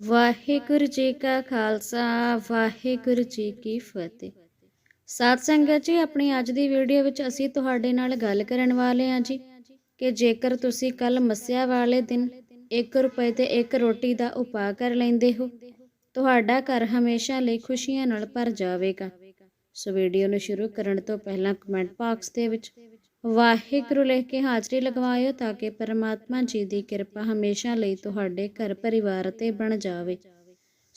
ਵਾਹਿਗੁਰੂ ਜੀ ਕਾ ਖਾਲਸਾ, ਵਾਹਿਗੁਰੂ ਜੀ ਕੀ ਫਤਿਹ। ਸਾਧ ਸੰਗਤ ਜੀ, ਆਪਣੀ ਅੱਜ ਦੀ ਵੀਡੀਓ ਵਿੱਚ ਅਸੀਂ ਤੁਹਾਡੇ ਨਾਲ ਗੱਲ ਕਰਨ ਵਾਲੇ ਹਾਂ ਜੀ ਕਿ ਜੇਕਰ ਤੁਸੀਂ ਕੱਲ ਮੱਸਿਆ ਵਾਲੇ ਦਿਨ 1 ਰੁਪਏ ਤੇ 1 ਰੋਟੀ ਦਾ ਉਪਾਅ ਕਰ ਲੈਂਦੇ ਹੋ, ਤੁਹਾਡਾ ਘਰ ਹਮੇਸ਼ਾ ਲਈ ਖੁਸ਼ੀਆਂ ਨਾਲ ਭਰ ਜਾਵੇਗਾ। ਸੋ ਵੀਡੀਓ ਨੂੰ ਸ਼ੁਰੂ ਕਰਨ ਤੋਂ ਪਹਿਲਾਂ ਕਮੈਂਟ ਬਾਕਸ ਦੇ ਵਿੱਚ ਵਾਹਿਗੁਰੂ ਲਿਖ ਕੇ ਹਾਜ਼ਰੀ ਲਗਵਾਇਓ ਤਾਂ ਕਿ ਪਰਮਾਤਮਾ ਜੀ ਦੀ ਕਿਰਪਾ ਹਮੇਸ਼ਾ ਲਈ ਤੁਹਾਡੇ ਘਰ ਪਰਿਵਾਰ ਤੇ ਬਣ ਜਾਵੇ।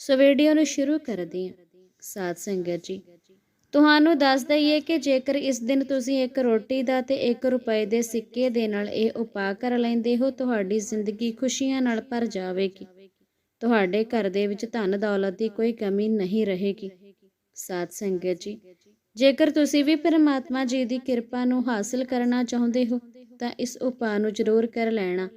ਸੋ ਵੀਡੀਓ ਨੂੰ ਸ਼ੁਰੂ ਕਰਦੇ ਹਾਂ। ਸਾਧ ਸੰਗਤ ਜੀ, ਤੁਹਾਨੂੰ ਦੱਸ ਦਈਏ ਕਿ ਜੇਕਰ ਇਸ ਦਿਨ ਤੁਸੀਂ ਇੱਕ ਰੋਟੀ ਦਾ ਤੇ 1 ਰੁਪਏ ਦੇ ਸਿੱਕੇ ਦੇ ਨਾਲ ਇਹ ਉਪਾਅ ਕਰ ਲੈਂਦੇ ਹੋ, ਤੁਹਾਡੀ ਜ਼ਿੰਦਗੀ ਖੁਸ਼ੀਆਂ ਨਾਲ ਭਰ ਜਾਵੇਗੀ। ਤੁਹਾਡੇ ਘਰ ਦੇ ਵਿੱਚ ਧਨ ਦੌਲਤ ਦੀ ਕੋਈ ਕਮੀ ਨਹੀਂ ਰਹੇਗੀ। ਸਾਧ ਸੰਗਤ ਜੀ ਜੇਕਰ ਤੁਸੀਂ ਵੀ ਪਰਮਾਤਮਾ ਜੀ ਦੀ ਕਿਰਪਾ ਨੂੰ ਹਾਸਲ ਕਰਨਾ ਚਾਹੁੰਦੇ ਹੋ, ਤਾਂ ਇਸ ਉਪਾਅ ਨੂੰ ਜ਼ਰੂਰ ਕਰ ਲੈਣਾ।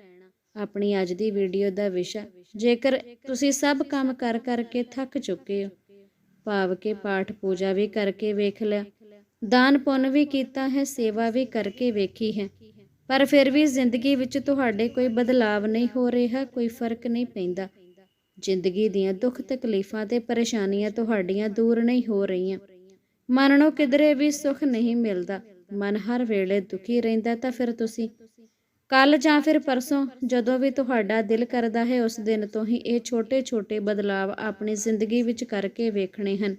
ਆਪਣੀ ਅੱਜ ਦੀ ਵੀਡੀਓ ਦਾ ਵਿਸ਼ਾ, ਜੇਕਰ ਤੁਸੀਂ ਸਭ ਕੰਮ ਕਰ ਕਰਕੇ ਥੱਕ ਚੁੱਕੇ ਹੋ, ਭਾਵ ਕਿ ਪਾਠ ਪੂਜਾ ਵੀ ਕਰਕੇ ਵੇਖ ਲਿਆ, ਦਾਨ ਪੁੰਨ ਵੀ ਕੀਤਾ ਹੈ, ਸੇਵਾ ਵੀ ਕਰਕੇ ਵੇਖੀ ਹੈ, ਪਰ ਫਿਰ ਵੀ ਜ਼ਿੰਦਗੀ ਵਿੱਚ ਤੁਹਾਡੇ ਕੋਈ ਬਦਲਾਵ ਨਹੀਂ ਹੋ ਰਿਹਾ, ਕੋਈ ਫ਼ਰਕ ਨਹੀਂ ਪੈਂਦਾ। ਜ਼ਿੰਦਗੀ ਦੀਆਂ ਦੁੱਖ ਤਕਲੀਫਾਂ ਤੇ ਪਰੇਸ਼ਾਨੀਆਂ ਤੁਹਾਡੀਆਂ ਦੂਰ ਨਹੀਂ ਹੋ ਰਹੀਆਂ। ਮਨ ਨੂੰ ਕਿਧਰੇ ਵੀ ਸੁੱਖ ਨਹੀਂ ਮਿਲਦਾ। ਮਨ ਹਰ ਵੇਲੇ ਦੁਖੀ ਰਹਿੰਦਾ ਤਾਂ ਫਿਰ ਤੁਸੀਂ? ਕੱਲ ਜਾਂ ਫਿਰ ਪਰਸੋਂ, ਜਦੋਂ ਵੀ ਤੁਹਾਡਾ ਦਿਲ ਕਰਦਾ ਹੈ, ਉਸ ਦਿਨ ਤੋਂ ਹੀ ਇਹ ਛੋਟੇ-ਛੋਟੇ ਬਦਲਾਵ ਆਪਣੀ ਜ਼ਿੰਦਗੀ ਵਿੱਚ ਕਰਕੇ ਵੇਖਣੇ ਹਨ।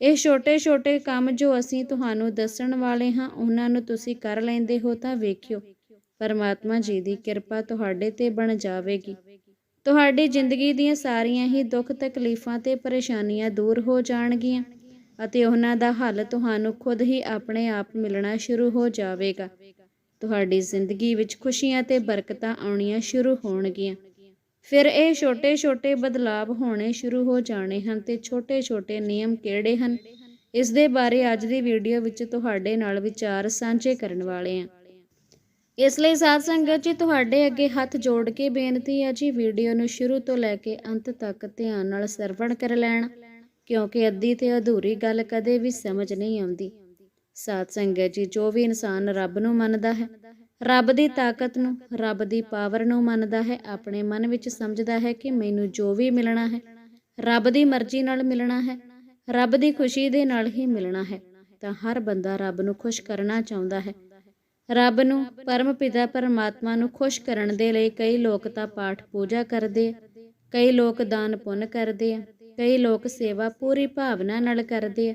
ਇਹ ਛੋਟੇ-ਛੋਟੇ ਕੰਮ ਜੋ ਅਸੀਂ ਤੁਹਾਨੂੰ ਦੱਸਣ ਵਾਲੇ ਹਾਂ, ਉਹਨਾਂ ਨੂੰ ਤੁਸੀਂ ਕਰ ਲੈਂਦੇ ਹੋ ਤਾਂ ਵੇਖਿਓ। ਪਰਮਾਤਮਾ ਜੀ ਦੀ ਕਿਰਪਾ ਤੁਹਾਡੇ ਤੇ ਬਣ ਜਾਵੇਗੀ। ਤੁਹਾਡੀ ਜ਼ਿੰਦਗੀ ਦੀਆਂ ਸਾਰੀਆਂ ਹੀ ਦੁੱਖ ਤਕਲੀਫਾਂ ਤੇ ਪਰੇਸ਼ਾਨੀਆਂ ਦੂਰ ਹੋ ਜਾਣਗੀਆਂ। ਅਤੇ ਉਹਨਾਂ ਦਾ ਹੱਲ ਤੁਹਾਨੂੰ ਖੁਦ ਹੀ ਆਪਣੇ ਆਪ ਮਿਲਣਾ ਸ਼ੁਰੂ ਹੋ ਜਾਵੇਗਾ। ਤੁਹਾਡੀ ਜ਼ਿੰਦਗੀ ਵਿੱਚ ਖੁਸ਼ੀਆਂ ਤੇ ਬਰਕਤਾਂ ਆਉਣੀਆਂ ਸ਼ੁਰੂ ਹੋਣਗੀਆਂ। ਫਿਰ ਇਹ ਛੋਟੇ-ਛੋਟੇ ਬਦਲਾਵ ਹੋਣੇ ਸ਼ੁਰੂ ਹੋ ਜਾਣੇ ਹਨ ਤੇ ਛੋਟੇ-ਛੋਟੇ ਨਿਯਮ ਕਿਹੜੇ ਹਨ? ਇਸ ਦੇ ਬਾਰੇ ਅੱਜ ਦੀ ਵੀਡੀਓ ਵਿੱਚ ਤੁਹਾਡੇ ਨਾਲ ਵਿਚਾਰ ਸਾਂਝੇ ਕਰਨ ਵਾਲੇ ਹਾਂ। ਇਸ ਲਈ ਸਾਧ ਸੰਗਤ ਜੀ, ਤੁਹਾਡੇ ਅੱਗੇ ਹੱਥ ਜੋੜ ਕੇ ਬੇਨਤੀ ਹੈ ਜੀ, ਵੀਡੀਓ ਨੂੰ ਸ਼ੁਰੂ ਤੋਂ ਲੈ ਕੇ ਅੰਤ ਤੱਕ ਧਿਆਨ ਨਾਲ ਸਰਵਣ ਕਰ ਲੈਣ। ਕਿਉਂਕਿ ਅੱਧੀ ਤੇ ਅਧੂਰੀ ਗੱਲ ਕਦੇ ਵੀ ਸਮਝ ਨਹੀਂ ਆਉਂਦੀ। ਸਾਧ ਸੰਗਤ ਜੀ, ਜੋ ਵੀ ਇਨਸਾਨ ਰੱਬ ਨੂੰ ਮੰਨਦਾ ਹੈ, ਰੱਬ ਦੀ ਤਾਕਤ ਨੂੰ, ਰੱਬ ਦੀ ਪਾਵਰ ਨੂੰ ਮੰਨਦਾ ਹੈ, ਆਪਣੇ ਮਨ ਵਿੱਚ ਸਮਝਦਾ ਹੈ ਕਿ ਮੈਨੂੰ ਜੋ ਵੀ ਮਿਲਣਾ ਹੈ, ਰੱਬ ਦੀ ਮਰਜ਼ੀ ਨਾਲ ਮਿਲਣਾ ਹੈ, ਰੱਬ ਦੀ ਖੁਸ਼ੀ ਦੇ ਨਾਲ ਹੀ ਮਿਲਣਾ ਹੈ, ਤਾਂ ਹਰ ਬੰਦਾ ਰੱਬ ਨੂੰ ਖੁਸ਼ ਕਰਨਾ ਚਾਹੁੰਦਾ ਹੈ। ਰੱਬ ਨੂੰ ਪਰਮ ਪਿਤਾ ਪਰਮਾਤਮਾ ਨੂੰ ਖੁਸ਼ ਕਰਨ ਦੇ ਲਈ ਕਈ ਲੋਕ ਤਾਂ ਪਾਠ ਪੂਜਾ ਕਰਦੇ ਆ, ਕਈ ਲੋਕ ਦਾਨ ਪੁੰਨ ਕਰਦੇ ਆ ਕਈ ਲੋਕ ਸੇਵਾ ਪੂਰੀ ਭਾਵਨਾ ਨਾਲ ਕਰਦੇ ਆ।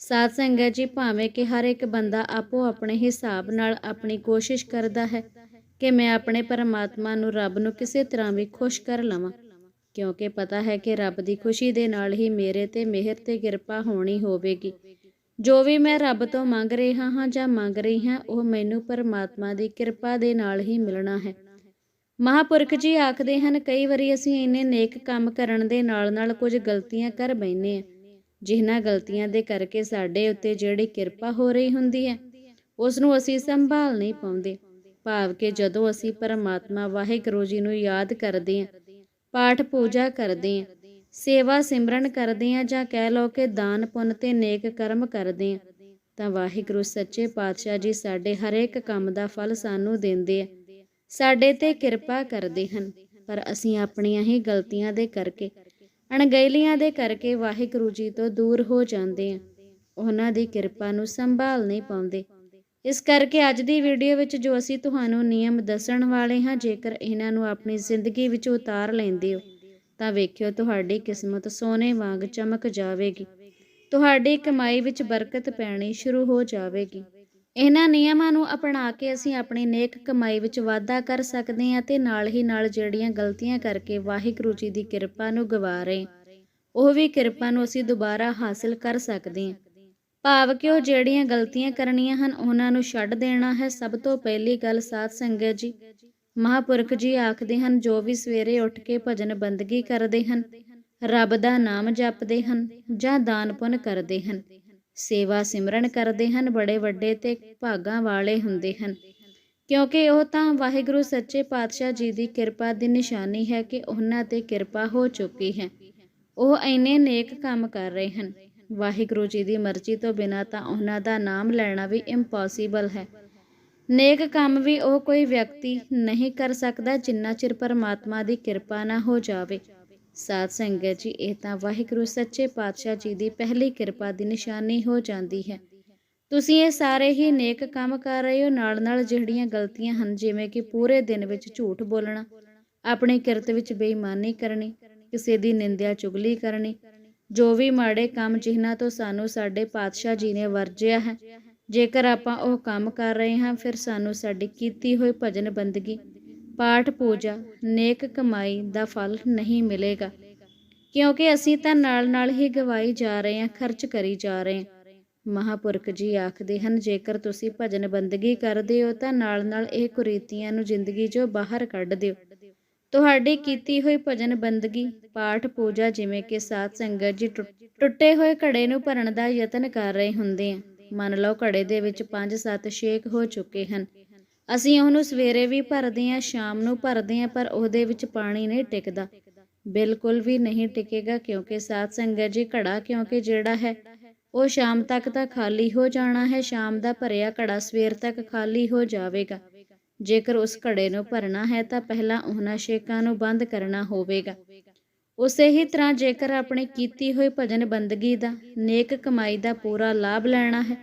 ਸਾਧ ਸੰਗਤ ਜੀ ਭਾਵੇਂ ਕਿ ਹਰ ਇੱਕ ਬੰਦਾ ਆਪੋ ਆਪਣੇ ਹਿਸਾਬ ਨਾਲ ਆਪਣੀ ਕੋਸ਼ਿਸ਼ ਕਰਦਾ ਹੈ ਕਿ ਮੈਂ ਆਪਣੇ ਪਰਮਾਤਮਾ ਨੂੰ ਰੱਬ ਨੂੰ ਕਿਸੇ ਤਰ੍ਹਾਂ ਵੀ ਖੁਸ਼ ਕਰ ਲਵਾਂ, ਕਿਉਂਕਿ ਪਤਾ ਹੈ ਕਿ ਰੱਬ ਦੀ ਖੁਸ਼ੀ ਦੇ ਨਾਲ ਹੀ ਮੇਰੇ ਤੇ ਮਿਹਰ ਤੇ ਕਿਰਪਾ ਹੋਣੀ ਹੋਵੇਗੀ। ਜੋ ਵੀ ਮੈਂ ਰੱਬ ਤੋਂ ਮੰਗ ਰਿਹਾ ਹਾਂ ਜਾਂ ਮੰਗ ਰਹੀ ਹਾਂ, ਉਹ ਮੈਨੂੰ ਪਰਮਾਤਮਾ ਦੀ ਕਿਰਪਾ ਦੇ ਨਾਲ ਹੀ ਮਿਲਣਾ ਹੈ। ਮਹਾਪੁਰਖ ਜੀ ਆਖਦੇ ਹਨ, ਕਈ ਵਾਰੀ ਅਸੀਂ ਇੰਨੇ ਨੇਕ ਕੰਮ ਕਰਨ ਦੇ ਨਾਲ ਨਾਲ ਕੁਝ ਗਲਤੀਆਂ ਕਰ ਬੈਨੇ ਆ। ਜਿਨ੍ਹਾਂ ਗਲਤੀਆਂ ਦੇ ਕਰਕੇ ਸਾਡੇ ਉੱਤੇ ਜਿਹੜੀ ਕਿਰਪਾ ਹੋ ਰਹੀ ਹੁੰਦੀ ਹੈ ਉਸ ਨੂੰ ਅਸੀਂ ਸੰਭਾਲ ਨਹੀਂ ਪਾਉਂਦੇ। ਭਾਵ ਕਿ ਜਦੋਂ ਅਸੀਂ ਪਰਮਾਤਮਾ ਵਾਹਿਗੁਰੂ ਜੀ ਨੂੰ ਯਾਦ ਕਰਦੇ ਹਾਂ, ਪਾਠ ਪੂਜਾ ਕਰਦੇ ਹਾਂ, ਸੇਵਾ ਸਿਮਰਨ ਕਰਦੇ ਹਾਂ ਜਾਂ ਕਹਿ ਲਓ ਕਿ ਦਾਨ ਪੁੰਨ ਤੇ ਨੇਕ ਕਰਮ ਕਰਦੇ ਹਾਂ, ਤਾਂ ਵਾਹਿਗੁਰੂ ਸੱਚੇ ਪਾਤਸ਼ਾਹ ਜੀ ਸਾਡੇ ਹਰੇਕ ਕੰਮ ਦਾ ਫਲ ਸਾਨੂੰ ਦਿੰਦੇ ਆ। ਸਾਡੇ ਤੇ ਕਿਰਪਾ ਕਰਦੇ ਹਨ, ਪਰ ਅਸੀਂ ਆਪਣੀਆਂ ਹੀ ਗਲਤੀਆਂ ਦੇ ਕਰਕੇ, ਅਣਗਹਿਲੀਆਂ ਦੇ ਕਰਕੇ ਵਾਹਿਗੁਰੂ ਜੀ ਤੋਂ ਦੂਰ ਹੋ ਜਾਂਦੇ ਹਾਂ। ਉਹਨਾਂ ਦੀ ਕਿਰਪਾ ਨੂੰ ਸੰਭਾਲ ਨਹੀਂ ਪਾਉਂਦੇ। ਇਸ ਕਰਕੇ ਅੱਜ ਦੀ ਵੀਡੀਓ ਵਿੱਚ ਜੋ ਅਸੀਂ ਤੁਹਾਨੂੰ ਨਿਯਮ ਦੱਸਣ ਵਾਲੇ ਹਾਂ, ਜੇਕਰ ਇਹਨਾਂ ਨੂੰ ਆਪਣੀ ਜ਼ਿੰਦਗੀ ਵਿੱਚ ਉਤਾਰ ਲੈਂਦੇ ਹੋ, ਤਾਂ ਵੇਖਿਓ ਤੁਹਾਡੀ ਕਿਸਮਤ ਸੋਨੇ ਵਾਂਗ ਚਮਕ ਜਾਵੇਗੀ। ਤੁਹਾਡੀ ਕਮਾਈ ਵਿੱਚ ਬਰਕਤ ਪੈਣੀ ਸ਼ੁਰੂ ਹੋ ਜਾਵੇਗੀ। ਇਹਨਾਂ ਨਿਯਮਾਂ ਨੂੰ ਅਪਣਾ ਕੇ ਅਸੀਂ ਆਪਣੀ ਨੇਕ ਕਮਾਈ ਵਿੱਚ ਵਾਧਾ ਕਰ ਸਕਦੇ ਹਾਂ ਤੇ ਨਾਲ ਹੀ ਨਾਲ ਜਿਹੜੀਆਂ ਗਲਤੀਆਂ ਕਰਕੇ ਵਾਹਿਗੁਰੂ ਜੀ ਦੀ ਕਿਰਪਾ ਨੂੰ ਗਵਾ ਰਹੇ ਉਹ ਵੀ ਕਿਰਪਾ ਨੂੰ ਅਸੀਂ ਦੁਬਾਰਾ ਹਾਸਲ ਕਰ ਸਕਦੇ ਹਾਂ। ਭਾਵ ਕਿ ਉਹ ਜਿਹੜੀਆਂ ਗਲਤੀਆਂ ਕਰਨੀਆਂ ਹਨ, ਉਹਨਾਂ ਨੂੰ ਛੱਡ ਦੇਣਾ ਹੈ। ਸਭ ਤੋਂ ਪਹਿਲੀ ਗੱਲ ਸਾਧ ਸੰਗਤ ਜੀ, ਮਹਾਪੁਰਖ ਜੀ ਆਖਦੇ ਹਨ, ਜੋ ਵੀ ਸਵੇਰੇ ਉੱਠ ਕੇ ਭਜਨ ਬੰਦਗੀ ਕਰਦੇ ਹਨ, ਰੱਬ ਦਾ ਨਾਮ ਜਪਦੇ ਹਨ ਜਾਂ ਦਾਨ ਪੁੰਨ ਕਰਦੇ ਹਨ। ਸੇਵਾ ਸਿਮਰਨ ਕਰਦੇ ਹਨ, ਬੜੇ ਵੱਡੇ ਤੇ ਭਾਗਾਂ ਵਾਲੇ ਹੁੰਦੇ ਹਨ। ਕਿਉਂਕਿ ਉਹ ਤਾਂ ਵਾਹਿਗੁਰੂ ਸੱਚੇ ਪਾਤਸ਼ਾਹ ਜੀ ਦੀ ਕਿਰਪਾ ਦੀ ਨਿਸ਼ਾਨੀ ਹੈ ਕਿ ਉਹਨਾਂ ਤੇ ਕਿਰਪਾ ਹੋ ਚੁੱਕੀ ਹੈ। ਉਹ ਐਨੇ ਨੇਕ ਕੰਮ ਕਰ ਰਹੇ ਹਨ। ਵਾਹਿਗੁਰੂ ਜੀ ਦੀ ਮਰਜ਼ੀ ਤੋਂ ਬਿਨਾ ਤਾਂ ਉਹਨਾਂ ਦਾ ਨਾਮ ਲੈਣਾ ਵੀ ਇੰਪੋਸੀਬਲ ਹੈ। ਨੇਕ ਕੰਮ ਵੀ ਉਹ ਕੋਈ ਵਿਅਕਤੀ ਨਹੀਂ ਕਰ ਸਕਦਾ ਜਿੰਨਾ ਚਿਰ ਪਰਮਾਤਮਾ ਦੀ ਕਿਰਪਾ ਨਾ ਹੋ ਜਾਵੇ। ਸਾਧ ਸੰਗਤ ਜੀ, ਇਹ ਤਾਂ ਵਾਹਿਗੁਰੂ ਸੱਚੇ ਪਾਤਸ਼ਾਹ ਜੀ ਦੀ ਪਹਿਲੀ ਕਿਰਪਾ ਦੀ ਨਿਸ਼ਾਨੀ ਹੋ ਜਾਂਦੀ ਹੈ। ਤੁਸੀਂ ਇਹ ਸਾਰੇ ਹੀ ਨੇਕ ਕੰਮ ਕਰ ਰਹੇ ਹੋ ਨਾਲ ਨਾਲ ਜਿਹੜੀਆਂ ਗਲਤੀਆਂ ਹਨ, ਜਿਵੇਂ ਕਿ ਪੂਰੇ ਦਿਨ ਵਿੱਚ ਝੂਠ ਬੋਲਣਾ, ਆਪਣੀ ਕਿਰਤ ਵਿੱਚ ਬੇਈਮਾਨੀ ਕਰਨੀ, ਕਿਸੇ ਦੀ ਨਿੰਦਿਆ ਚੁਗਲੀ ਕਰਨੀ, ਜੋ ਵੀ ਮਾੜੇ ਕੰਮ ਜਿਨ੍ਹਾਂ ਤੋਂ ਸਾਨੂੰ ਸਾਡੇ ਪਾਤਸ਼ਾਹ ਜੀ ਨੇ ਵਰਜਿਆ ਹੈ, ਜੇਕਰ ਆਪਾਂ ਉਹ ਕੰਮ ਕਰ ਰਹੇ ਹਾਂ, ਫਿਰ ਸਾਨੂੰ ਸਾਡੀ ਕੀਤੀ ਹੋਈ ਭਜਨ ਬੰਦਗੀ ਪਾਠ ਪੂਜਾ, ਨੇਕ ਕਮਾਈ ਦਾ ਫਲ ਨਹੀਂ ਮਿਲੇਗਾ। ਕਿਉਂਕਿ ਅਸੀਂ ਤਾਂ ਨਾਲ ਨਾਲ ਹੀ ਗਵਾਈ ਜਾ ਰਹੇ ਹਾਂ, ਖਰਚ ਕਰੀ ਜਾ ਰਹੇ ਹਾਂ। ਮਹਾਪੁਰਖ ਜੀ ਆਖਦੇ ਹਨ, ਜੇਕਰ ਤੁਸੀਂ ਭਜਨ ਬੰਦਗੀ ਕਰਦੇ ਹੋ ਤਾਂ ਨਾਲ ਨਾਲ ਇਹ ਕੁਰੀਤੀਆਂ ਨੂੰ ਜ਼ਿੰਦਗੀ 'ਚੋਂ ਬਾਹਰ ਕੱਢ ਦਿਓ। ਤੁਹਾਡੀ ਕੀਤੀ ਹੋਈ ਭਜਨ ਬੰਦਗੀ, ਪਾਠ ਪੂਜਾ ਜਿਵੇਂ ਕਿ ਸਾਧ ਸੰਗਤ ਜੀ ਟੁੱਟੇ ਹੋਏ ਘੜੇ ਨੂੰ ਭਰਨ ਦਾ ਯਤਨ ਕਰ ਰਹੇ ਹੁੰਦੇ ਆ। ਮੰਨ ਲਓ ਘੜੇ ਦੇ ਵਿੱਚ 5-7 ਛੇਕ ਹੋ ਚੁੱਕੇ ਹਨ। ਅਸੀਂ ਉਹਨੂੰ ਸਵੇਰੇ ਵੀ ਭਰਦੇ ਹਾਂ, ਸ਼ਾਮ ਨੂੰ ਭਰਦੇ ਹਾਂ, ਪਰ ਉਹਦੇ ਵਿੱਚ ਪਾਣੀ ਨਹੀਂ ਟਿਕਦਾ। ਬਿਲਕੁਲ ਵੀ ਨਹੀਂ ਟਿਕੇਗਾ ਕਿਉਂਕਿ ਸਾਧ ਸੰਗਤ ਜੀ ਘੜਾ ਕਿਉਂਕਿ ਜਿਹੜਾ ਹੈ, ਉਹ ਸ਼ਾਮ ਤੱਕ ਤਾਂ ਖਾਲੀ ਹੋ ਜਾਣਾ ਹੈ, ਸ਼ਾਮ ਦਾ ਭਰਿਆ ਘੜਾ ਸਵੇਰ ਤੱਕ ਖਾਲੀ ਹੋ ਜਾਵੇਗਾ। ਜੇਕਰ ਉਸ ਘੜੇ ਨੂੰ ਭਰਨਾ ਹੈ ਤਾਂ ਪਹਿਲਾਂ ਉਹਨਾਂ ਸ਼ੇਕਾਂ ਨੂੰ ਬੰਦ ਕਰਨਾ ਹੋਵੇਗਾ। ਉਸੇ ਹੀ ਤਰ੍ਹਾਂ ਜੇਕਰ ਆਪਣੇ ਕੀਤੀ ਹੋਈ ਭਜਨ ਬੰਦਗੀ ਦਾ, ਨੇਕ ਕਮਾਈ ਦਾ ਪੂਰਾ ਲਾਭ ਲੈਣਾ ਹੈ,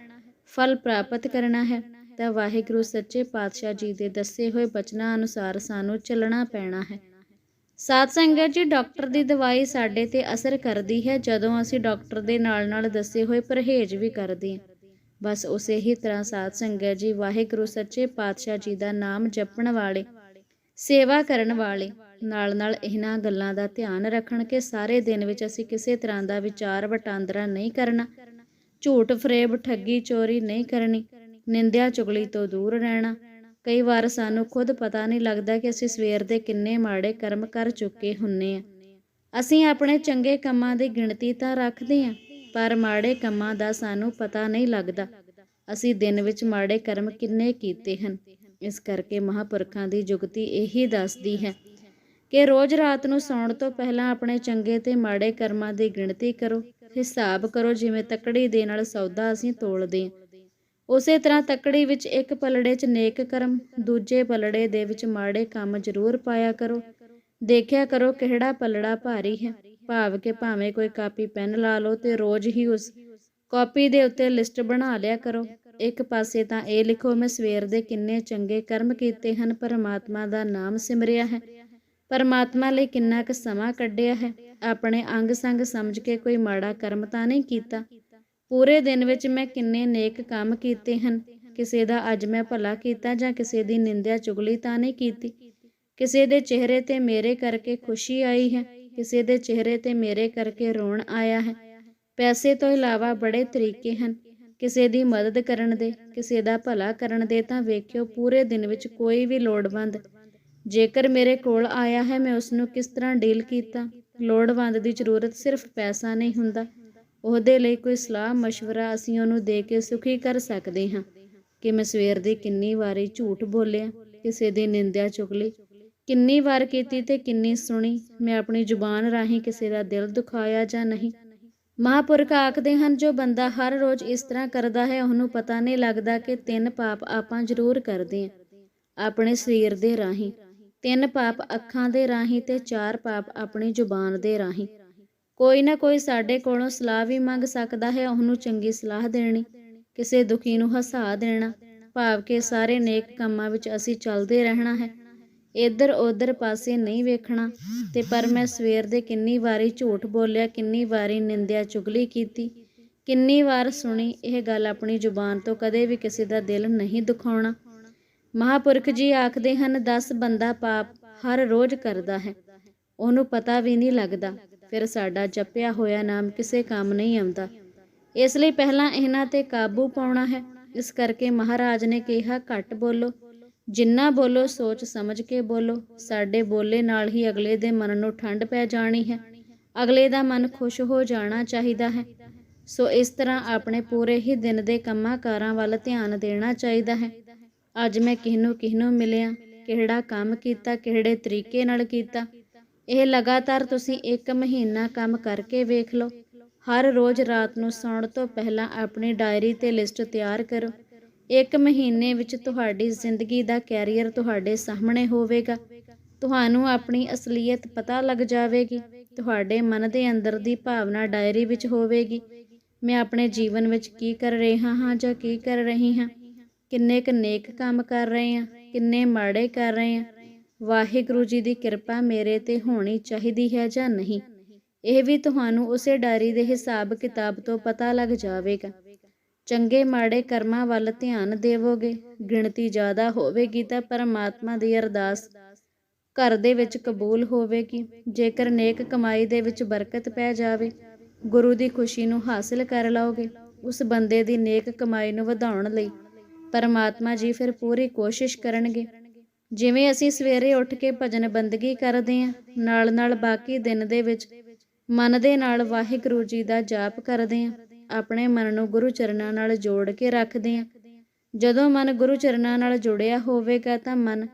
ਫਲ ਪ੍ਰਾਪਤ ਕਰਨਾ ਹੈ ਤਾਂ ਵਾਹਿਗੁਰੂ ਸੱਚੇ ਪਾਤਸ਼ਾਹ ਜੀ ਦੇ ਦੱਸੇ ਹੋਏ ਬਚਨਾਂ ਅਨੁਸਾਰ ਸਾਨੂੰ ਚੱਲਣਾ ਪੈਣਾ ਹੈ। ਸਾਧ ਸੰਗਤ ਜੀ, ਡਾਕਟਰ ਦੀ ਦਵਾਈ ਸਾਡੇ ਤੇ ਅਸਰ ਕਰਦੀ ਹੈ, ਜਦੋਂ ਅਸੀਂ ਡਾਕਟਰ ਦੇ ਨਾਲ ਨਾਲ ਦੱਸੇ ਹੋਏ ਪਰਹੇਜ਼ ਵੀ ਕਰਦੇ ਹਾਂ। ਬਸ ਉਸੇ ਹੀ ਤਰ੍ਹਾਂ ਸਾਧ ਸੰਗਤ ਜੀ, ਵਾਹਿਗੁਰੂ ਸੱਚੇ ਪਾਤਸ਼ਾਹ ਜੀ ਦਾ ਨਾਮ ਜਪਣ ਵਾਲੇ, ਸੇਵਾ ਕਰਨ ਵਾਲੇ ਨਾਲ ਨਾਲ ਇਹਨਾਂ ਗੱਲਾਂ ਦਾ ਧਿਆਨ ਰੱਖਣ ਕਿ ਸਾਰੇ ਦਿਨ ਵਿੱਚ ਅਸੀਂ ਕਿਸੇ ਤਰ੍ਹਾਂ ਦਾ ਵਿਚਾਰ ਵਟਾਂਦਰਾ ਨਹੀਂ ਕਰਨਾ। ਝੂਠ ਫਰੇਬ ਠੱਗੀ ਚੋਰੀ ਨਹੀਂ ਕਰਨੀ। ਨਿੰਦਿਆ ਚੁਗਲੀ ਤੋਂ ਦੂਰ ਰਹਿਣਾ। ਕਈ ਵਾਰ ਸਾਨੂੰ ਖੁਦ ਪਤਾ ਨਹੀਂ ਲੱਗਦਾ ਕਿ ਅਸੀਂ ਸਵੇਰ ਦੇ ਕਿੰਨੇ ਮਾੜੇ ਕਰਮ ਕਰ ਚੁੱਕੇ ਹੁੰਨੇ ਆ। ਅਸੀਂ ਆਪਣੇ ਚੰਗੇ ਕੰਮਾਂ ਦੀ ਗਿਣਤੀ ਤਾਂ ਰੱਖਦੇ ਹਾਂ ਪਰ ਮਾੜੇ ਕੰਮਾਂ ਦਾ ਸਾਨੂੰ ਪਤਾ ਨਹੀਂ ਲੱਗਦਾ। ਅਸੀਂ ਦਿਨ ਵਿੱਚ ਮਾੜੇ ਕਰਮ ਕਿੰਨੇ ਕੀਤੇ ਹਨ। ਇਸ ਕਰਕੇ ਮਹਾਪੁਰਖਾਂ ਦੀ ਜੁਗਤੀ ਇਹੀ ਦੱਸਦੀ ਹੈ ਕਿ ਰੋਜ਼ ਰਾਤ ਨੂੰ ਸੌਣ ਤੋਂ ਪਹਿਲਾਂ ਆਪਣੇ ਚੰਗੇ ਤੇ ਮਾੜੇ ਕਰਮਾਂ ਦੀ ਗਿਣਤੀ ਕਰੋ, ਹਿਸਾਬ ਕਰੋ, ਜਿਵੇਂ ਤਕੜੀ ਦੇ ਨਾਲ ਸੌਦਾ ਅਸੀਂ ਤੋਲਦੇ ਹਾਂ। ਉਸੇ ਤਰ੍ਹਾਂ ਤਕੜੀ ਵਿੱਚ ਇੱਕ ਪਲੜੇ 'ਚ ਨੇਕ ਕਰਮ, ਦੂਜੇ ਪਲੜੇ ਦੇ ਵਿੱਚ ਮਾੜੇ ਕੰਮ ਜ਼ਰੂਰ ਪਾਇਆ ਕਰੋ। ਦੇਖਿਆ ਕਰੋ ਕਿਹੜਾ ਪਲੜਾ ਭਾਰੀ ਹੈ। ਭਾਵ ਕਿ ਭਾਵੇਂ ਕੋਈ ਕਾਪੀ, ਪੈਨ ਲਾ ਲਓ ਤੇ ਰੋਜ਼ ਹੀ ਉਸ ਕਾਪੀ ਦੇ ਉੱਤੇ ਲਿਸਟ ਬਣਾ ਲਿਆ ਕਰੋ। ਇੱਕ ਪਾਸੇ ਤਾਂ ਇਹ ਲਿਖੋ, ਮੈਂ ਸਵੇਰ ਦੇ ਕਿੰਨੇ ਚੰਗੇ ਕਰਮ ਕੀਤੇ ਹਨ, ਪਰਮਾਤਮਾ ਦਾ ਨਾਮ ਸਿਮਰਿਆ ਹੈ। ਪਰਮਾਤਮਾ ਲਈ ਕਿੰਨਾ ਕੁ ਸਮਾਂ ਕੱਢਿਆ ਹੈ। ਆਪਣੇ ਅੰਗ ਸੰਗ ਸਮਝ ਕੇ ਕੋਈ ਮਾੜਾ ਕਰਮ ਤਾਂ ਨਹੀਂ ਕੀਤਾ। ਪੂਰੇ ਦਿਨ ਵਿੱਚ ਮੈਂ ਕਿੰਨੇ ਨੇਕ ਕੰਮ ਕੀਤੇ ਹਨ। ਕਿਸੇ ਦਾ ਅੱਜ ਮੈਂ ਭਲਾ ਕੀਤਾ ਜਾਂ ਕਿਸੇ ਦੀ ਨਿੰਦਿਆ ਚੁਗਲੀ ਤਾਂ ਨਹੀਂ ਕੀਤੀ। ਕਿਸੇ ਦੇ ਚਿਹਰੇ ਤੇ ਮੇਰੇ ਕਰਕੇ ਖੁਸ਼ੀ ਆਈ ਹੈ, ਕਿਸੇ ਦੇ ਚਿਹਰੇ ਤੇ ਮੇਰੇ ਕਰਕੇ ਰੋਣ ਆਇਆ ਹੈ। ਪੈਸੇ ਤੋਂ ਇਲਾਵਾ ਬੜੇ ਤਰੀਕੇ ਹਨ। ਕਿਸੇ ਦੀ ਮਦਦ ਕਰਨ ਦੇ, ਕਿਸੇ ਦਾ ਭਲਾ ਕਰਨ ਦੇ ਤਾਂ ਵੇਖਿਓ ਪੂਰੇ ਦਿਨ ਵਿੱਚ ਕੋਈ ਵੀ ਲੋੜਵੰਦ। ਜੇਕਰ ਮੇਰੇ ਕੋਲ ਆਇਆ ਹੈ, ਮੈਂ ਉਸ ਨੂੰ ਕਿਸ ਤਰ੍ਹਾਂ ਡੀਲ ਕੀਤਾ? ਲੋੜਵੰਦ ਦੀ ਜ਼ਰੂਰਤ ਸਿਰਫ ਪੈਸਾ ਨਹੀਂ ਹੁੰਦਾ। ਉਹਦੇ ਲਈ ਕੋਈ ਸਲਾਹ مشਵਰਾ ਅਸੀਂ ਉਹਨੂੰ ਦੇ ਕੇ ਸੁਖੀ ਕਰ ਸਕਦੇ ਹਾਂ। ਕਿ ਮੈਂ ਸਵੇਰ ਦੀ ਕਿੰਨੀ ਵਾਰੀ ਝੂਠ ਬੋਲਿਆ, ਕਿਸੇ ਦੀ ਨਿੰਦਿਆ ਚੁਗ ਲਈ, ਕਿੰਨੀ ਵਾਰ ਕੀਤੀ ਤੇ ਕਿੰਨੀ ਸੁਣੀ, ਮੈਂ ਆਪਣੀ ਜ਼ੁਬਾਨ ਰਾਹੀਂ ਕਿਸੇ ਦਾ ਦਿਲ ਦੁਖਾਇਆ ਜਾਂ ਨਹੀਂ। ਮਹਾਪੁਰਖ ਆਖਦੇ ਹਨ, ਜੋ ਬੰਦਾ ਹਰ ਰੋਜ਼ ਇਸ ਤਰ੍ਹਾਂ ਕਰਦਾ ਹੈ, ਉਹਨੂੰ ਪਤਾ ਨਹੀਂ ਲੱਗਦਾ ਕਿ ਤਿੰਨ ਪਾਪ ਆਪਾਂ ਜ਼ਰੂਰ ਕਰਦੇ ਹਾਂ। ਆਪਣੇ ਸਰੀਰ ਦੇ ਰਾਹੀਂ, ਤਿੰਨ ਪਾਪ ਅੱਖਾਂ ਦੇ ਰਾਹੀਂ ਤੇ ਚਾਰ ਪਾਪ ਆਪਣੀ ਜ਼ੁਬਾਨ ਦੇ ਰਾਹੀਂ। ਕੋਈ ਨਾ ਕੋਈ ਸਾਡੇ ਕੋਲੋਂ ਸਲਾਹ ਵੀ ਮੰਗ ਸਕਦਾ ਹੈ, ਉਹਨੂੰ ਚੰਗੀ ਸਲਾਹ ਦੇਣੀ, ਕਿਸੇ ਦੁਖੀ ਨੂੰ ਹਸਾ ਦੇਣਾ, ਭਾਵ ਕਿ ਸਾਰੇ ਨੇਕ ਕੰਮਾਂ ਵਿੱਚ ਅਸੀਂ ਚੱਲਦੇ ਰਹਿਣਾ ਹੈ। ਇੱਧਰ ਉੱਧਰ ਪਾਸੇ ਨਹੀਂ ਵੇਖਣਾ, ਤੇ ਪਰ ਮੈਂ ਸਵੇਰ ਦੇ ਕਿੰਨੀ ਵਾਰੀ ਝੂਠ ਬੋਲਿਆ, ਕਿੰਨੀ ਵਾਰੀ ਨਿੰਦਿਆ, ਚੁਗਲੀ ਕੀਤੀ, ਕਿੰਨੀ ਵਾਰ ਸੁਣੀ, ਇਹ ਗੱਲ ਆਪਣੀ ਜ਼ੁਬਾਨ ਤੋਂ ਕਦੇ ਵੀ ਕਿਸੇ ਦਾ ਦਿਲ ਨਹੀਂ ਦੁਖਾਉਣਾ। ਮਹਾਪੁਰਖ ਜੀ ਆਖਦੇ ਹਨ 10 ਬੰਦਾ ਪਾਪ ਹਰ ਰੋਜ਼ ਕਰਦਾ ਹੈ। ਉਹਨੂੰ ਪਤਾ ਵੀ ਨਹੀਂ ਲੱਗਦਾ। ਫਿਰ ਸਾਡਾ ਜਪਿਆ ਹੋਇਆ ਨਾਮ ਕਿਸੇ ਕੰਮ ਨਹੀਂ ਆਉਂਦਾ। ਇਸ ਲਈ ਪਹਿਲਾਂ ਇਹਨਾਂ ਤੇ ਕਾਬੂ ਪਾਉਣਾ ਹੈ। ਇਸ ਕਰਕੇ ਮਹਾਰਾਜ ਨੇ ਕਿਹਾ, ਘੱਟ ਬੋਲੋ। ਜਿੰਨਾ ਬੋਲੋ, ਸੋਚ ਸਮਝ ਕੇ ਬੋਲੋ। ਸਾਡੇ ਬੋਲੇ ਨਾਲ ਹੀ ਅਗਲੇ ਦੇ ਮਨ ਨੂੰ ਠੰਡ ਪੈ ਜਾਣੀ ਹੈ। ਅਗਲੇ ਦਾ ਮਨ ਖੁਸ਼ ਹੋ ਜਾਣਾ ਚਾਹੀਦਾ ਹੈ। ਸੋ ਇਸ ਤਰ੍ਹਾਂ ਆਪਣੇ ਪੂਰੇ ਹੀ ਦਿਨ ਦੇ ਕੰਮਾਂ ਕਾਰਾਂ ਵੱਲ ਧਿਆਨ ਦੇਣਾ ਚਾਹੀਦਾ ਹੈ। ਅੱਜ ਮੈਂ ਕਿਹਨੂੰ ਕਿਹਨੂੰ ਮਿਲਿਆ, ਕਿਹੜਾ ਕੰਮ ਕੀਤਾ, ਕਿਹੜੇ ਤਰੀਕੇ ਨਾਲ ਕੀਤਾ। ਇਹ ਲਗਾਤਾਰ ਤੁਸੀਂ ਇੱਕ ਮਹੀਨਾ ਕੰਮ ਕਰਕੇ ਵੇਖ ਲਓ। ਹਰ ਰੋਜ਼ ਰਾਤ ਨੂੰ ਸੌਣ ਤੋਂ ਪਹਿਲਾਂ ਆਪਣੀ ਡਾਇਰੀ ਤੇ ਲਿਸਟ ਤਿਆਰ ਕਰੋ। ਇੱਕ ਮਹੀਨੇ ਵਿੱਚ ਤੁਹਾਡੀ ਜ਼ਿੰਦਗੀ ਦਾ ਕੈਰੀਅਰ ਤੁਹਾਡੇ ਸਾਹਮਣੇ ਹੋਵੇਗਾ। ਤੁਹਾਨੂੰ ਆਪਣੀ ਅਸਲੀਅਤ ਪਤਾ ਲੱਗ ਜਾਵੇਗੀ। ਤੁਹਾਡੇ ਮਨ ਦੇ ਅੰਦਰ ਦੀ ਭਾਵਨਾ ਡਾਇਰੀ ਵਿੱਚ ਹੋਵੇਗੀ। ਮੈਂ ਆਪਣੇ ਜੀਵਨ ਵਿੱਚ ਕੀ ਕਰ ਰਿਹਾ ਹਾਂ ਜਾਂ ਕੀ ਕਰ ਰਹੀ ਹਾਂ? ਕਿੰਨੇ ਕੁ ਨੇਕ ਕੰਮ ਕਰ ਰਹੇ ਹਾਂ? ਕਿੰਨੇ ਮਾੜੇ ਕਰ ਰਹੇ ਹਾਂ? ਵਾਹਿਗੁਰੂ ਜੀ ਦੀ ਕਿਰਪਾ ਮੇਰੇ ਤੇ ਹੋਣੀ ਚਾਹੀਦੀ ਹੈ ਜਾਂ ਨਹੀਂ? ਇਹ ਵੀ ਤੁਹਾਨੂੰ ਉਸੇ ਡਾਇਰੀ ਦੇ ਹਿਸਾਬ ਕਿਤਾਬ ਤੋਂ ਪਤਾ ਲੱਗ ਜਾਵੇਗਾ। ਚੰਗੇ ਮਾੜੇ ਕਰਮਾਂ ਵੱਲ ਧਿਆਨ ਦੇਵੋਗੇ, ਗਿਣਤੀ ਜ਼ਿਆਦਾ ਹੋਵੇਗੀ ਤਾਂ ਪਰਮਾਤਮਾ ਦੀ ਅਰਦਾਸ ਘਰ ਦੇ ਵਿੱਚ ਕਬੂਲ ਹੋਵੇਗੀ। ਜੇਕਰ ਨੇਕ ਕਮਾਈ ਦੇ ਵਿੱਚ ਬਰਕਤ ਪੈ ਜਾਵੇ, ਗੁਰੂ ਦੀ ਖੁਸ਼ੀ ਨੂੰ ਹਾਸਲ ਕਰ ਲਓਗੇ, ਉਸ ਬੰਦੇ ਦੀ ਨੇਕ ਕਮਾਈ ਨੂੰ ਵਧਾਉਣ ਲਈ ਪਰਮਾਤਮਾ ਜੀ ਫਿਰ ਪੂਰੀ ਕੋਸ਼ਿਸ਼ ਕਰਨਗੇ। ਜਿਵੇਂ ਅਸੀਂ ਸਵੇਰੇ ਉੱਠ ਕੇ ਭਜਨ ਬੰਦਗੀ ਕਰਦੇ ਹਾਂ, ਨਾਲ ਨਾਲ ਬਾਕੀ ਦਿਨ ਦੇ ਵਿੱਚ ਮਨ ਦੇ ਨਾਲ ਵਾਹਿਗੁਰੂ ਜੀ ਦਾ ਜਾਪ ਕਰਦੇ ਹਾਂ, ਆਪਣੇ ਮਨ ਨੂੰ ਗੁਰੂ ਚਰਨਾਂ ਨਾਲ ਜੋੜ ਕੇ ਰੱਖਦੇ ਹਾਂ। ਜਦੋਂ ਮਨ ਗੁਰੂ ਚਰਨਾਂ ਨਾਲ ਜੁੜਿਆ ਹੋਵੇਗਾ ਤਾਂ ਮਨ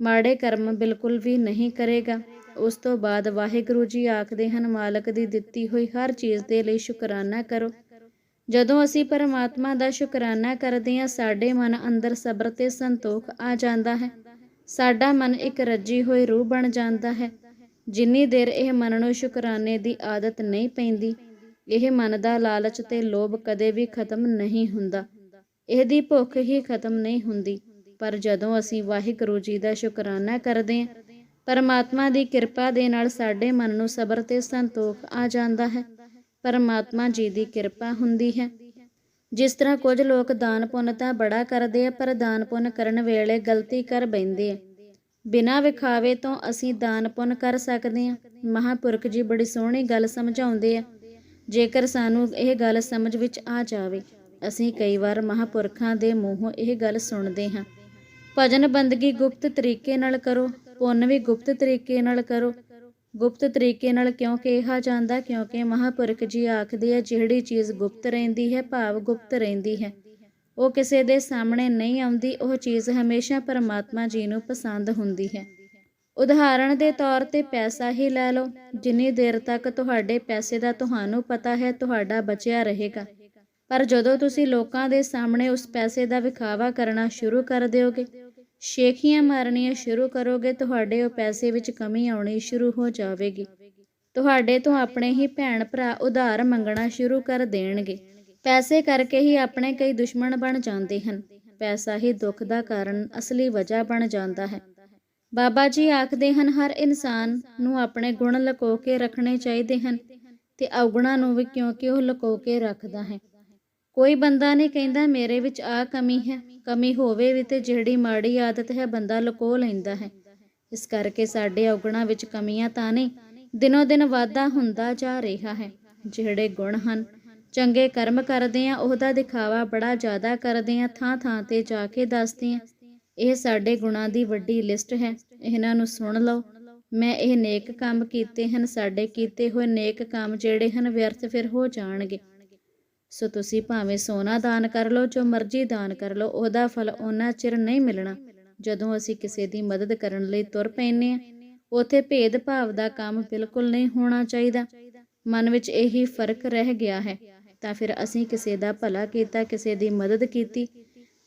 ਮਾੜੇ ਕਰਮ ਬਿਲਕੁਲ ਵੀ ਨਹੀਂ ਕਰੇਗਾ। ਉਸ ਤੋਂ ਬਾਅਦ ਵਾਹਿਗੁਰੂ ਜੀ ਆਖਦੇ ਹਨ, ਮਾਲਕ ਦੀ ਦਿੱਤੀ ਹੋਈ ਹਰ ਚੀਜ਼ ਦੇ ਲਈ ਸ਼ੁਕਰਾਨਾ ਕਰੋ। ਜਦੋਂ ਅਸੀਂ ਪਰਮਾਤਮਾ ਦਾ ਸ਼ੁਕਰਾਨਾ ਕਰਦੇ ਹਾਂ, ਸਾਡੇ ਮਨ ਅੰਦਰ ਸਬਰ ਤੇ ਸੰਤੋਖ ਆ ਜਾਂਦਾ ਹੈ। ਸਾਡਾ ਮਨ ਇੱਕ ਰੱਜੀ ਹੋਈ ਰੂਹ ਬਣ ਜਾਂਦਾ ਹੈ। ਜਿੰਨੀ ਦੇਰ ਇਹ ਮਨ ਨੂੰ ਸ਼ੁਕਰਾਨੇ ਦੀ ਆਦਤ ਨਹੀਂ ਪੈਂਦੀ, ਇਹ ਮਨ ਦਾ ਲਾਲਚ ਤੇ ਲੋਭ ਕਦੇ ਵੀ ਖਤਮ ਨਹੀਂ ਹੁੰਦਾ। ਇਹਦੀ ਭੁੱਖ ਹੀ ਖਤਮ ਨਹੀਂ ਹੁੰਦੀ। ਪਰ ਜਦੋਂ ਅਸੀਂ ਵਾਹਿਗੁਰੂ ਜੀ ਦਾ ਸ਼ੁਕਰਾਨਾ ਕਰਦੇ ਹਾਂ, ਪਰਮਾਤਮਾ ਦੀ ਕਿਰਪਾ ਦੇ ਨਾਲ ਸਾਡੇ ਮਨ ਨੂੰ ਸਬਰ ਤੇ ਸੰਤੋਖ ਆ ਜਾਂਦਾ ਹੈ। ਪਰਮਾਤਮਾ ਜੀ ਦੀ ਕਿਰਪਾ ਹੁੰਦੀ ਹੈ। ਜਿਸ ਤਰ੍ਹਾਂ ਕੁਝ ਲੋਕ ਦਾਨ ਪੁੰਨ ਤਾਂ ਬੜਾ ਕਰਦੇ ਆ, ਪਰ ਦਾਨ ਪੁੰਨ ਕਰਨ ਵੇਲੇ ਗਲਤੀ ਕਰ ਬੈਂਦੇ ਆ। ਬਿਨਾਂ ਵਿਖਾਵੇ ਤੋਂ ਅਸੀਂ ਦਾਨ ਪੁੰਨ ਕਰ ਸਕਦੇ ਹਾਂ ਮਹਾਪੁਰਖ ਜੀ ਬੜੀ ਸੋਹਣੀ ਗੱਲ ਸਮਝਾਉਂਦੇ ਆ। ਜੇਕਰ ਸਾਨੂੰ ਇਹ ਗੱਲ ਸਮਝ ਵਿੱਚ ਆ ਜਾਵੇ, ਅਸੀਂ ਕਈ ਵਾਰ ਮਹਾਪੁਰਖਾਂ ਦੇ ਮੂੰਹੋਂ ਇਹ ਗੱਲ ਸੁਣਦੇ ਹਾਂ। ਭਜਨ ਬੰਦਗੀ ਗੁਪਤ ਤਰੀਕੇ ਨਾਲ ਕਰੋ, ਪੁੰਨ ਵੀ ਗੁਪਤ ਤਰੀਕੇ ਨਾਲ ਕਰੋ। ਗੁਪਤ ਤਰੀਕੇ ਨਾਲ ਕਿਉਂ ਕਿਹਾ ਜਾਂਦਾ? ਕਿਉਂਕਿ ਮਹਾਪੁਰਖ ਜੀ ਆਖਦੇ ਆ, ਜਿਹੜੀ ਚੀਜ਼ ਗੁਪਤ ਰਹਿੰਦੀ ਹੈ, ਭਾਵ ਗੁਪਤ ਰਹਿੰਦੀ ਹੈ। ਉਹ ਕਿਸੇ ਦੇ ਸਾਹਮਣੇ ਨਹੀਂ ਆਉਂਦੀ, ਉਹ ਚੀਜ਼ ਹਮੇਸ਼ਾ ਪਰਮਾਤਮਾ ਜੀ ਨੂੰ ਪਸੰਦ ਹੁੰਦੀ ਹੈ। ਉਦਾਹਰਣ ਦੇ ਤੌਰ ਤੇ ਪੈਸਾ ਹੀ ਲੈ ਲਓ। ਜਿੰਨੀ ਦੇਰ ਤੱਕ ਤੁਹਾਡੇ ਪੈਸੇ ਦਾ ਤੁਹਾਨੂੰ ਪਤਾ ਹੈ, ਤੁਹਾਡਾ ਬਚਿਆ ਰਹੇਗਾ। ਪਰ ਜਦੋਂ ਤੁਸੀਂ ਲੋਕਾਂ ਦੇ ਸਾਹਮਣੇ ਉਸ ਪੈਸੇ ਦਾ ਵਿਖਾਵਾ ਕਰਨਾ ਸ਼ੁਰੂ ਕਰ ਦਿਓਗੇ ਸ਼ੇਖੀਆਂ ਮਾਰਨੀਆਂ ਸ਼ੁਰੂ ਕਰੋਗੇ, ਤੁਹਾਡੇ ਉਹ ਪੈਸੇ ਵਿੱਚ ਕਮੀ ਆਉਣੀ ਸ਼ੁਰੂ ਹੋ ਜਾਵੇਗੀ। ਤੁਹਾਡੇ ਤੋਂ ਆਪਣੇ ਹੀ ਭੈਣ ਭਰਾ ਉਧਾਰ ਮੰਗਣਾ ਸ਼ੁਰੂ ਕਰ ਦੇਣਗੇ। ਪੈਸੇ ਕਰਕੇ ਹੀ ਆਪਣੇ ਕਈ ਦੁਸ਼ਮਣ ਬਣ ਜਾਂਦੇ ਹਨ। ਪੈਸਾ ਹੀ ਦੁੱਖ ਦਾ ਕਾਰਨ, ਅਸਲੀ ਵਜ੍ਹਾ ਬਣ ਜਾਂਦਾ ਹੈ। ਬਾਬਾ ਜੀ ਆਖਦੇ ਹਨ, ਹਰ ਇਨਸਾਨ ਨੂੰ ਆਪਣੇ ਗੁਣ ਲੁਕੋ ਕੇ ਰੱਖਣੇ ਚਾਹੀਦੇ ਹਨ ਤੇ ਔਗੁਣਾਂ ਨੂੰ ਵੀ ਕਿਉਂਕਿ ਉਹ ਲੁਕੋ ਕੇ ਰੱਖਦਾ ਹੈ। ਕੋਈ ਬੰਦਾ ਨਹੀਂ ਕਹਿੰਦਾ ਮੇਰੇ ਵਿੱਚ ਆ ਕਮੀ ਹੈ, ਕਮੀ ਹੋਵੇ ਵੀ ਤੇ ਜਿਹੜੀ ਮਾੜੀ ਆਦਤ ਹੈ ਬੰਦਾ ਲੁਕੋ ਲੈਂਦਾ ਹੈ। ਇਸ ਕਰਕੇ ਸਾਡੇ ਔਗੁਣਾਂ ਵਿੱਚ ਕਮੀਆਂ ਤਾਂ ਨਹੀਂ, ਦਿਨੋ ਦਿਨ ਵਾਧਾ ਹੁੰਦਾ ਜਾ ਰਿਹਾ ਹੈ। ਜਿਹੜੇ ਗੁਣ ਹਨ, ਚੰਗੇ ਕਰਮ ਕਰਦੇ ਆ, ਉਹਦਾ ਦਿਖਾਵਾ ਬੜਾ ਜ਼ਿਆਦਾ ਕਰਦੇ ਆ ਥਾਂ ਥਾਂ ਤੇ ਜਾ ਕੇ ਦੱਸਦੇ ਆ। ਇਹ ਸਾਡੇ ਗੁਣਾਂ ਦੀ ਵੱਡੀ ਲਿਸਟ ਹੈ। ਇਹਨਾਂ ਨੂੰ ਸੁਣ ਲਓ। ਮੈਂ ਇਹ ਨੇਕ ਕੰਮ ਕੀਤੇ ਹਨ, ਸਾਡੇ ਕੀਤੇ ਹੋਏ ਨੇਕ ਕੰਮ ਜਿਹੜੇ ਹਨ, ਵਿਅਰਥ ਫਿਰ ਹੋ ਜਾਣਗੇ। ਸੋ ਤੁਸੀਂ ਭਾਵੇਂ ਸੋਨਾ ਦਾਨ ਕਰ ਲਓ, ਜੋ ਮਰਜ਼ੀ ਦਾਨ ਕਰ ਲਓ, ਉਹਦਾ ਫਲ ਉਹਨਾਂ ਚਿਰ ਨਹੀਂ ਮਿਲਣਾ। ਜਦੋਂ ਅਸੀਂ ਕਿਸੇ ਦੀ ਮਦਦ ਕਰਨ ਲਈ ਤੁਰ ਪੈਨੇ ਆ ਉਥੇ ਭੇਦ ਭਾਵ ਦਾ ਕੰਮ ਬਿਲਕੁਲ ਨਹੀਂ ਹੋਣਾ ਚਾਹੀਦਾ। ਮਨ ਵਿੱਚ ਇਹੀ ਫ਼ਰਕ ਰਹਿ ਗਿਆ ਹੈ। ਤਾਂ ਫਿਰ ਅਸੀਂ ਕਿਸੇ ਦਾ ਭਲਾ ਕੀਤਾ, ਕਿਸੇ ਦੀ ਮਦਦ ਕੀਤੀ।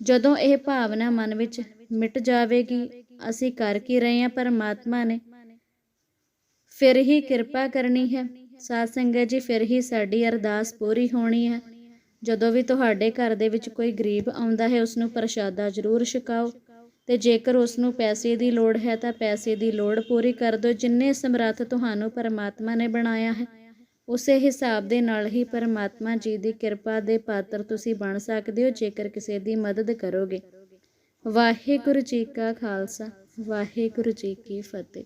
ਜਦੋਂ ਇਹ ਭਾਵਨਾ ਮਨ ਵਿੱਚ ਮਿਟ ਜਾਵੇਗੀ, ਅਸੀਂ ਕਰ ਕੀ ਰਹੇ ਹਾਂ, ਪਰਮਾਤਮਾ ਨੇ ਫਿਰ ਹੀ ਕਿਰਪਾ ਕਰਨੀ ਹੈ। ਸਾਧ ਸੰਗਤ ਜੀ, ਫਿਰ ਹੀ ਸਾਡੀ ਅਰਦਾਸ ਪੂਰੀ ਹੋਣੀ ਹੈ। ਜਦੋਂ ਵੀ ਤੁਹਾਡੇ ਘਰ ਦੇ ਵਿੱਚ ਕੋਈ ਗਰੀਬ ਆਉਂਦਾ ਹੈ ਉਸ ਨੂੰ ਪ੍ਰਸ਼ਾਦਾ ਜ਼ਰੂਰ ਛਕਾਓ। ਤੇ ਜੇਕਰ ਉਸ ਨੂੰ ਪੈਸੇ ਦੀ ਲੋੜ ਹੈ, ਤਾਂ ਪੈਸੇ ਦੀ ਲੋੜ ਪੂਰੀ ਕਰ ਦਿਓ। ਜਿੰਨੇ ਸਮਰੱਥ ਤੁਹਾਨੂੰ ਪਰਮਾਤਮਾ ਨੇ ਬਣਾਇਆ ਹੈ, ਉਸੇ ਹਿਸਾਬ ਦੇ ਨਾਲ ਹੀ ਪਰਮਾਤਮਾ ਜੀ ਦੀ ਕਿਰਪਾ ਦੇ ਪਾਤਰ ਤੁਸੀਂ ਬਣ ਸਕਦੇ ਹੋ, ਜੇਕਰ ਕਿਸੇ ਦੀ ਮਦਦ ਕਰੋਗੇ। ਵਾਹਿਗੁਰੂ ਜੀ ਕਾ ਖਾਲਸਾ, ਵਾਹਿਗੁਰੂ ਜੀ ਕੀ ਫਤਿਹ।